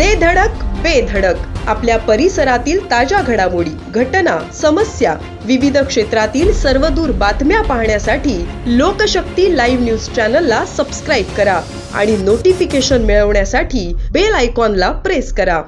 दे धडक बेधडक आपल्या परिसरातील ताज्या घडामोडी घटना समस्या विविध क्षेत्रातील सर्वदूर बातम्या पाहण्यासाठी लोकशक्ती लाईव्ह न्यूज चॅनलला सबस्क्राईब करा आणि नोटिफिकेशन मिळवण्यासाठी बेल आयकॉनला प्रेस करा.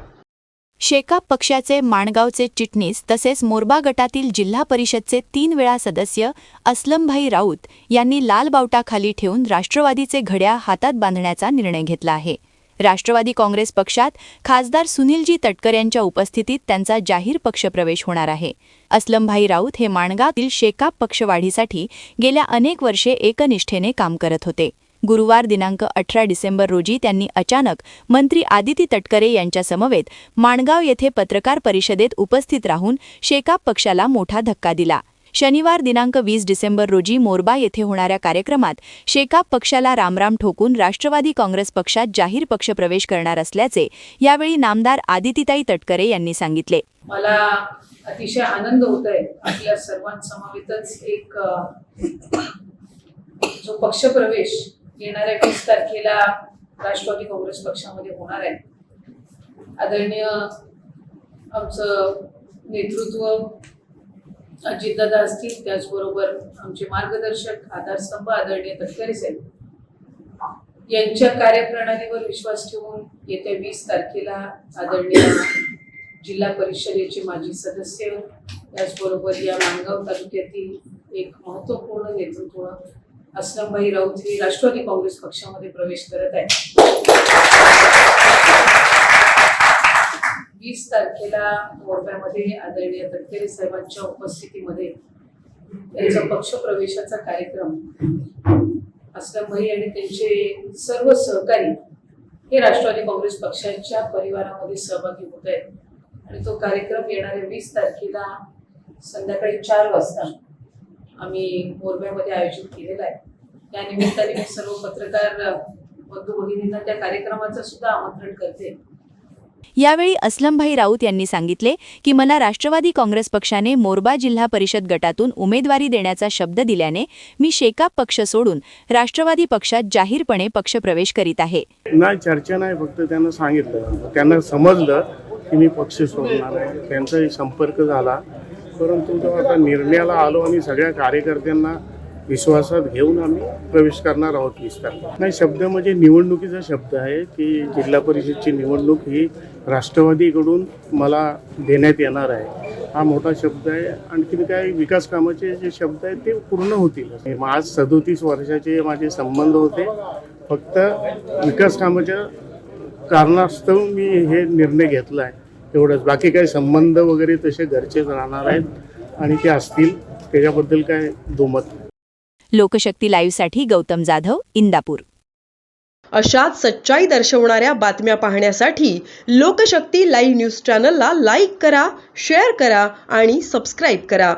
शेकाप पक्षाचे माणगावचे चिटणीस तसेच मोरबा गटातील जिल्हा परिषदचे तीन वेळा सदस्य अस्लमभाई राऊत यांनी लाल बावटाखाली ठेवून राष्ट्रवादीचे घड्या हातात बांधण्याचा निर्णय घेतला आहे. राष्ट्रवादी काँग्रेस पक्षात खासदार सुनीलजी तटकर यांच्या उपस्थितीत त्यांचा जाहीर पक्षप्रवेश होणार आहे. असलमभाई राऊत हे माणगावतील शेकाप पक्षवाढीसाठी गेल्या अनेक वर्षे एकनिष्ठेने काम करत होते. गुरुवार दिनांक अठरा डिसेंबर रोजी त्यांनी अचानक मंत्री आदिती तटकरे यांच्यासमवेत माणगाव येथे पत्रकार परिषदेत उपस्थित राहून शेकाप पक्षाला मोठा धक्का दिला. शनिवार दिनांक वीस डिसेंबर रोजी मोरबा येथे होणाऱ्या कार्यक्रमात शेकाप पक्षाला रामराम ठोकून राष्ट्रवादी काँग्रेस पक्षात जाहीर पक्षप्रवेश करणार असल्याचे यावेळी नामदार आदितीताई तटकरे यांनी सांगितले. मला अतिशय आनंद होत आहे आपल्या सर्वांसमवेतच एक अ, जो पक्षप्रवेश येणाऱ्या वीस तारखेला राष्ट्रवादी काँग्रेस पक्षामध्ये होणार आहे. आदरणीय आमचं नेतृत्व अजितदादा असतील त्याचबरोबर आमचे मार्गदर्शक आधारस्तंभ आदरणीय तटकरे साहेब. यांच्या कार्यप्रणालीवर विश्वास ठेवून येत्या वीस तारखेला आदरणीय जिल्हा परिषदेचे माजी सदस्य त्याचबरोबर या माणगाव तालुक्यातील एक महत्त्वपूर्ण नेतृत्व असलमभाई राऊत हे राष्ट्रवादी काँग्रेस पक्षामध्ये प्रवेश करत आहे वीस तारखेला मोरब्यामध्ये आदरणीय तटकरे साहेबांच्या उपस्थितीमध्ये त्यांचा पक्षप्रवेशाचा कार्यक्रम असलमभाई आणि त्यांचे सर्व सहकारी हे राष्ट्रवादी काँग्रेस पक्षाच्या परिवारामध्ये सहभागी होत आहेत. आणि तो कार्यक्रम येणाऱ्या वीस तारखेला संध्याकाळी चार वाजता आम्ही मोरब्यामध्ये आयोजित केलेला आहे. त्यानिमित्ताने मी सर्व पत्रकार बंधू भगिनींना त्या कार्यक्रमाचं सुद्धा आमंत्रण करते. यावेळी असलमभाई राऊत यांनी सांगितले की मला राष्ट्रवादी काँग्रेस पक्षाने मोरबा जिल्हा परिषद गटातून उमेदवारी देण्याचा शब्द दिल्याने मी शेकाप पक्ष सोडून राष्ट्रवादी पक्षात जाहीरपणे पक्षप्रवेश करीत आहे. नाही चर्चा नाही फक्त त्यांना सांगितलं. त्यांना समजलं की मी पक्ष सोडणार आहे. त्यांचाही संपर्क झाला. परंतु जेव्हा आता निर्णयाला आलो आणि सगळ्या कार्यकर्त्यांना विश्वासात घेऊन आम्ही प्रवेश करणार आहोत वीस तारखेला. नाही शब्द म्हणजे निवडणुकीचा शब्द आहे की जिल्हा परिषदची निवडणूक ही राष्ट्रवादीकडून मला देण्यात येणार आहे. हा मोठा शब्द आहे. आणखीन काय विकास कामाचे जे शब्द आहेत ते पूर्ण होतील. आज सदोतीस वर्षाचे माझे संबंध होते. फक्त विकास कामाच्या कारणास्तव मी हे निर्णय घेतला आहे. तेवढंच बाकी काही संबंध वगैरे तसे घरचेच राहणार आहेत आणि ते असतील. त्याच्याबद्दल काय दुमत नाही. लोकशक्ती लाईव्हसाठी गौतम जाधव इंदापूर. अशाच सच्चाई दर्शवणाऱ्या बातम्या पाहण्यासाठी लोकशक्ती लाईव्ह न्यूज चॅनलला लाईक करा शेअर करा आणि सबस्क्राईब करा.